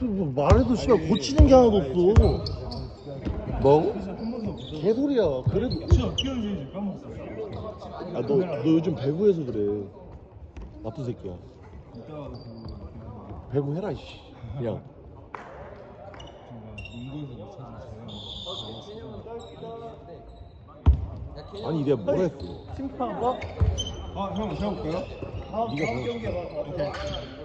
뭐 말해도 씨발 고치는 게 하나도 없어. 뭐? 개소리야. 그래도. 아, 너, 너 요즘 배구해서 그래. 나쁜 새끼야. 배구 해라, 씨. 그냥. 제가. 아니, 내가 뭐라 했어? 심판 뭐? 아, 형 세워볼까요? 다음 네가 뭐-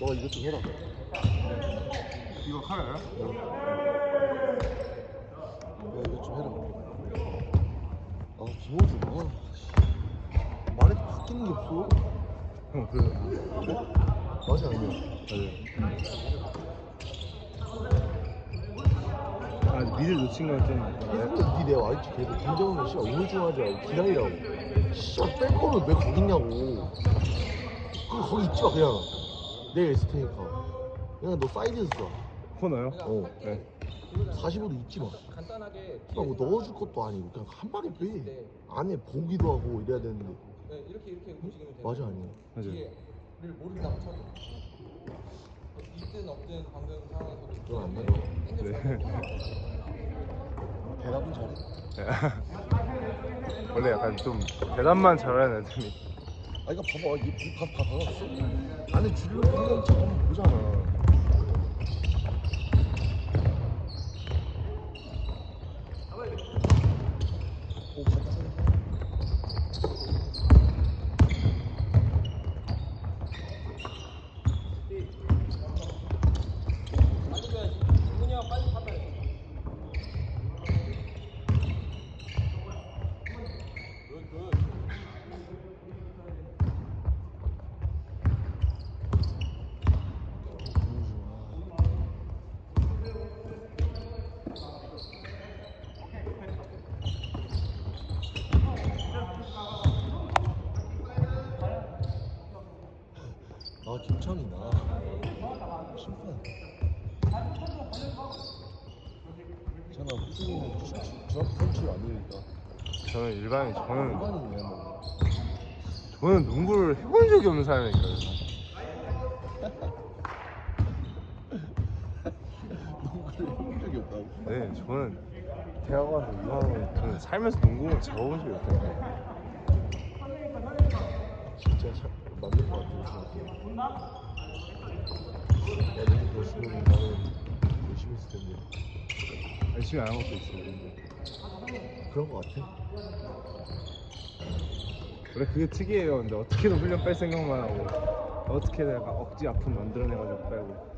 너가 이것 좀 해라. 이거 칼아요? 야, 이것 좀 해라. 아, 김호준. 아, 씨. 말해도 바뀌는 게 없어. 형, 그, 맞아, 아니야. 아, 미를 놓친 거 같잖아. 니 내가 알지? 걔도 김정은 씨발 우울증하지 말고 기다리라고. 씨발 뺄 거면 왜 거기 있냐고. 그 거기 있지 마 그냥. 있을 테니까. 그냥 너 사이드에서 쏴. 코너요? 어. 네. 45도 있지 마. 간단하게 뭐 넣어줄 것도 아니고 그냥 한 방에 빼. 네. 안에 보기도 하고 이래야 되는데. 네, 이렇게 이렇게 움직이면 돼요. 맞아 아니야. 맞아요. 뒤에를 모른다고 쳐도 있든 없든 방금 상황에서도 그건 안 돼. 네. 대답은 잘해. 원래 약간 좀 대답만 잘하는 애들이. 아 이거 봐봐 이밥다 받았어. 안에 줄로 그냥 잠깐만 보잖아. 오 갔다. 빨리 줘야지. 승훈이 형 빨리 받아야 돼. 굿, 굿. 아 김창이 나 심판 저는 후진이는 중학교 선출 아니니까. 저는 일반인, 저는, 일반인이야 뭐. 저는 농구를 해본 적이 없는 사람이니까요. 농구를 해본 적이 없다고? 네, 저는 대학 와서 유학을 저는 살면서 농구를 잡아본 적이 없다니까요. 진짜 참 맞는 것 같아 생각해 애들이 그랬으면 나는 열심히 했을 텐데 열심히 안한 것도 있어요. 근데. 그런 것 같아 원래 그게 특이해요. 근데 어떻게든 훈련 뺄 생각만 하고 어떻게든 약간 억지 아픔 만들어내가지고 빼고.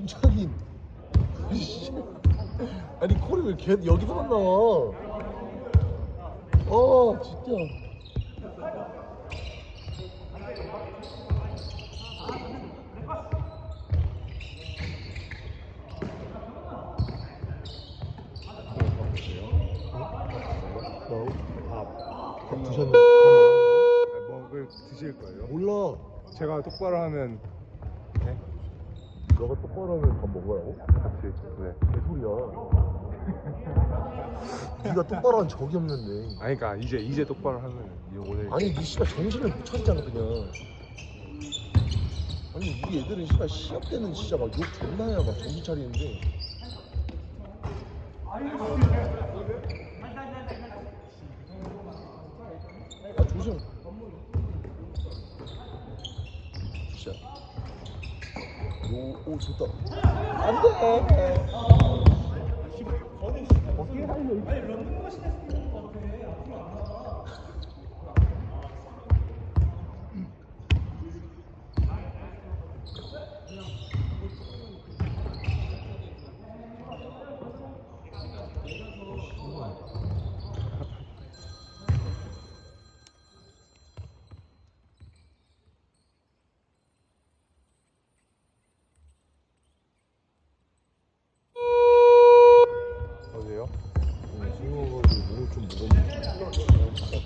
김창인 아니 콜이 왜 걔 여기서만 나와 어 진짜 어? 밥. 밥 드셨나? 아, 먹을 드실 거예요? 몰라. 제가 똑바로 하면 네? 너가 똑바로 하면 밥 먹으라고? 그치 왜? 개소리야. 네가 똑바로 한 적이 없는데. 아니 그니까 이제 이제 똑바로 하면 이제 오늘 아니 네 씨발 정신을 못 차리잖아 그냥. 아니 우리 애들은 씨발 시합 때는 진짜 막 욕 존나 해야 막 정신 차리는데. 아 조심. 진짜. 오, 오 좋다. 안 돼. 어제요?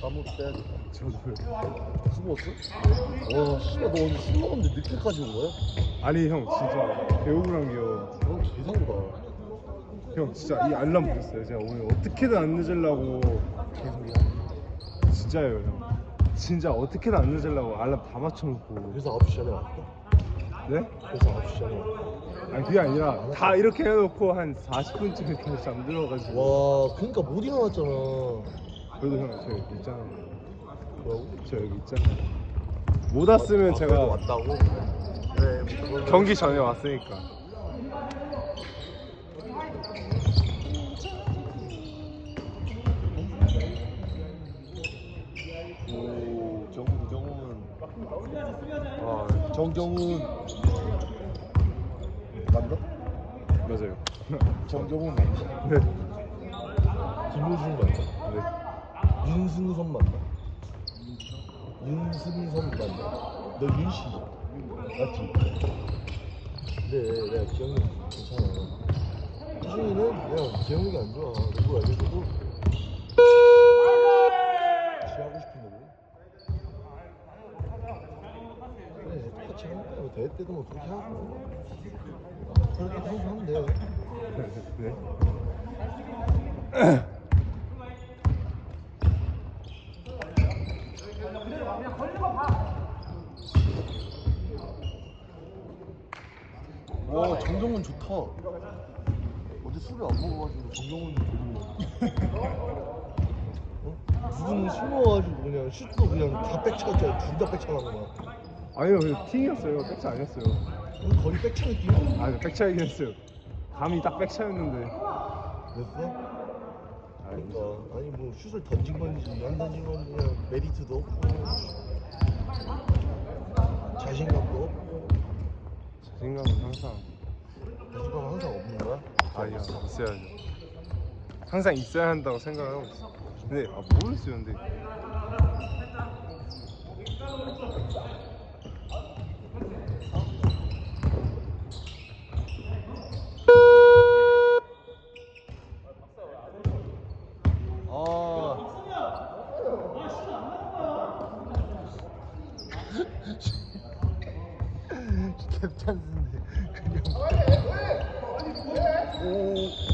땀을 빼야겠다. 저도요 술 먹었어? 와, 씨발, 너 오늘 술 먹었는데 늦게까지 온 거야? 아니 형 진짜 배우랑 귀여워 형 개상구다. 형 진짜 이 알람 보셨어요? 제가 오늘 어떻게든 안 늦으려고 계속 진짜예요 형 진짜 어떻게든 안 늦으려고 알람 다 맞춰놓고 그래서 9시 전에 왔어? 네? 그래서 9시 전에? 아니 그게 아니라 다 이렇게 해놓고 한 40분쯤에 다시 잠들어가지고 와, 그니까 못 일어났잖아. 그래도 형 저 여기 있잖아요 뭐라고? 저 여기 있잖아요 못 왔으면 아, 제가 그래도 왔다고? 네, 경기 전에 왔으니까 오, 정훈, 정훈. 아 정정훈. 맞나? 맞아요 정정훈 맞나? 네, 김효준 맞나? 네. 윤승선 맞나? 윤승선 맞나? 너 윤씨 맞지? 근데 내가 기억력 괜찮아 희준이는 그냥 기억력이 안 좋아 누구 알려줘도 취하고 싶은 대로 그래 똑같이 하는 거야 뭐 대회 때도 뭐 그렇게 하고 그렇게 하고 하면 돼 네. 와 정정훈 좋다. 어제 술을 정정훈 어? 누군 술 먹어가지고 그냥 슛도 그냥 다 백차였잖아. 둘다 백차나구나. 아니요 그 팀이었어요 백차 아니었어요 거의 백차 느낌? 아 백차이긴 했어요 감이 딱 백차였는데 됐어? 아, 그러니까 아니 뭐 슛을 던진 건지 안 던진 건지 그냥 메리트도 없고 자신감도 없고 자신감은 항상 자신감 항상 없는 거야? 아니야 있어야죠 항상 있어야 한다고 생각을 하고 있어 근데 아 모르겠어요 근데 아. 캡찬스인데 그냥. 오.